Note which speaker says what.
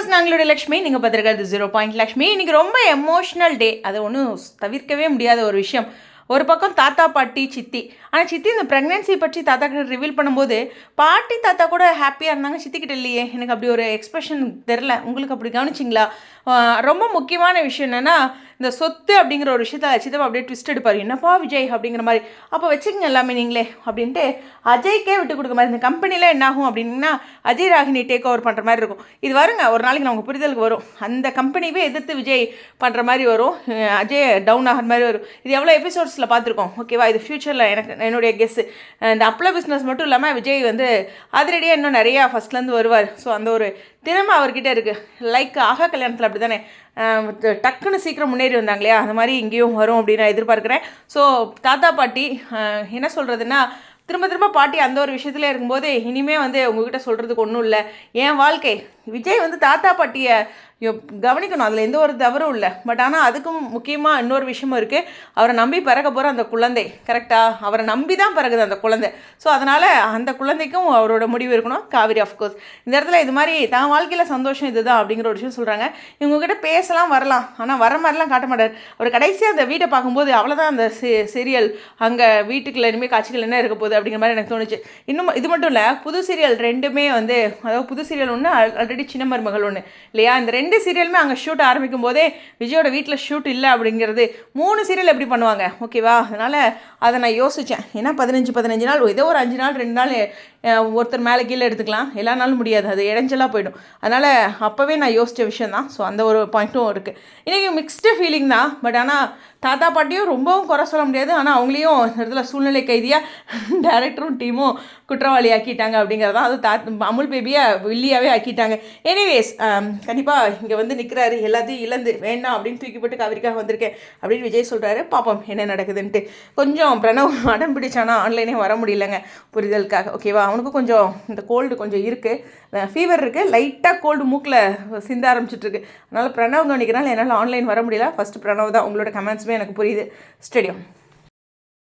Speaker 1: Viewers நாங்களுடைய Lakshmi நீங்கள் பார்த்துருக்கிறது zero point Lakshmi இன்றைக்கி ரொம்ப எமோஷ்னல் டே அது ஒன்றும் தவிர்க்கவே முடியாத ஒரு விஷயம். ஒரு பக்கம் தாத்தா பாட்டி சித்தி. ஆனால் சித்தி இந்த ப்ரெக்னென்சி பற்றி தாத்தா கிட்ட ரிவீல் பண்ணும்போது பாட்டி தாத்தா கூட ஹாப்பியாக இருந்தாங்க. சித்தி கிட்ட இல்லையே. எனக்கு அப்படி ஒரு எக்ஸ்பிரஷன் தெரில உங்களுக்கு அப்படி கவனிச்சிங்களா? ரொம்ப முக்கியமான விஷயம் என்னென்னா இந்த சொத்து அப்படிங்கிற ஒரு விஷயத்த சித்தப்பா அப்படியே ட்விஸ்ட் எடுப்பார். என்னப்பா விஜய் அப்படிங்கிற மாதிரி. அப்போ வச்சுக்கங்க எல்லாமே நீங்களே அப்படின்ட்டு அஜய்க்கே விட்டு கொடுக்க மாதிரி இந்த கம்பெனியில் என்ன ஆகும் அப்படின்னா அஜய் ராகினி டேக் ஓவர் பண்ணுற மாதிரி இருக்கும். இது வருங்க ஒரு நாளைக்கு நமக்கு புரிதலுக்கு வரும். அந்த கம்பெனியே எதிர்த்து விஜய் பண்ணுற மாதிரி வரும். அஜய் டவுன் ஆகிற மாதிரி வரும். இது எவ்வளோ எபிசோட்ஸில் பார்த்துருக்கோம்? ஓகேவா இது ஃப்யூச்சரில் எனக்கு என்னுடைய கெஸ்ஸு இந்த அப்ளை பிஸ்னஸ் மட்டும் இல்லாமல் விஜய் வந்து அதிரடியாக இன்னும் நிறையா ஃபஸ்ட்லேருந்து வருவார். ஸோ அந்த ஒரு திறமை அவர்கிட்ட இருக்குது லைக் ஆகா கல்யாணத்தில் அப்படி தானே டக்குன்னு சீக்கிரம் முன்னேறி வந்தாங்க இல்லையா அந்த மாதிரி இங்கேயும் வரும் அப்படின்னு நான் எதிர்பார்க்குறேன். ஸோ தாத்தா பாட்டி என்ன சொல்கிறதுன்னா திரும்ப திரும்ப பாட்டி அந்த ஒரு விஷயத்துல இருக்கும்போது இனிமே வந்து உங்ககிட்ட சொல்கிறதுக்கு ஒன்றும் இல்லை. என் வாழ்க்கை விஜய் வந்து தாத்தா பாட்டியை யோ- கவனிக்கணும். அதில் எந்த ஒரு தவறும் இல்லை. பட் ஆனால் அதுக்கும் முக்கியமாக இன்னொரு விஷயமும் இருக்குது அவரை நம்பி பிறக்க போகிற அந்த குழந்தை கரெக்டாக அவரை நம்பி தான் பிறகுது அந்த குழந்தை. ஸோ அதனால் அந்த குழந்தைக்கும் அவரோட முடிவு இருக்கணும். காவிரி ஆஃப்கோர்ஸ் இந்த இடத்துல இது மாதிரி தான் வாழ்க்கையில் சந்தோஷம் இதுதான் அப்படிங்கிற ஒரு விஷயம் சொல்கிறாங்க இவங்ககிட்ட பேசலாம் வரலாம். ஆனால் வர மாதிரிலாம் காட்ட மாட்டார். அவர் கடைசியாக அந்த வீட்டை பார்க்கும்போது அவ்வளோதான் அந்த சீரியல் அங்கே வீட்டுக்குள்ள இனிமேல் காட்சிகள் என்ன இருக்க போகுது அப்படிங்கிற மாதிரி எனக்கு தோணுச்சு. இன்னும் இது மட்டும் இல்லை புது சீரியல் ரெண்டுமே வந்து அதாவது புது சீரியல் ஒன்று ஆல்ரெடி சின்ன மருமகள் ஒன்று இல்லையா? இந்த ரெண்டு சீரியலுமே அங்கே ஷூட் ஆரம்பிக்கும் போதே விஜயோட வீட்டில் ஷூட் இல்லை அப்படிங்கிறது மூணு சீரியல் எப்படி பண்ணுவாங்க? ஓகேவா அதனால் அதை நான் யோசித்தேன் ஏன்னா பதினஞ்சு பதினஞ்சு நாள் ஏதோ ஒரு அஞ்சு நாள் ரெண்டு நாள் ஒருத்தர் மேலே கீழே எடுத்துக்கலாம். எல்லா நாளும் முடியாது. அது இடைஞ்சலாக போயிடும். அதனால் அப்போவே நான் யோசித்த விஷயம் தான். ஸோ அந்த ஒரு பாயிண்ட்டும் இருக்குது இன்றைக்கி மிக்ஸ்டு ஃபீலிங் தான். பட் ஆனால் தாத்தா பாட்டியும் ரொம்பவும் குறை சொல்ல முடியாது. ஆனால் அவங்களையும் இந்த இடத்துல சூழ்நிலை கைதியாக டேரக்டரும் டீமும் குற்றவாளி ஆக்கிட்டாங்க அப்படிங்கிறதான். அது தா அமுல் பேபியை வில்லியாகவே ஆக்கிட்டாங்க. எனிவேஸ் um, கண்டிப்பாக இங்கே வந்து நிற்கிறாரு எல்லாத்தையும் இழந்து வேண்டாம் அப்படின்னு தூக்கி போட்டு காவிரிக்காக வந்திருக்கேன் அப்படின்னு விஜய் சொல்கிறாரு பாப்போம் என்ன நடக்குதுன்ட்டு. கொஞ்சம் பிரணவ் அடம் பிடிச்சானா ஆன்லைனே வர முடியலங்க புரிதலுக்காக. ஓகேவா அவனுக்கும் கொஞ்சம் இந்த கோல்டு கொஞ்சம் இருக்குது ஃபீவர் இருக்குது லைட்டாக கோல்டு மூக்கில் சிந்த ஆரம்பிச்சிட்ருக்கு அதனால் பிரணவ் கவனிக்கிறனால என்னால் ஆன்லைன் வர முடியல. ஃபஸ்ட்டு பிரணவ் தான். உங்களோட கமெண்ட்ஸுமே எனக்கு புரியுது. ஸ்டேடியம்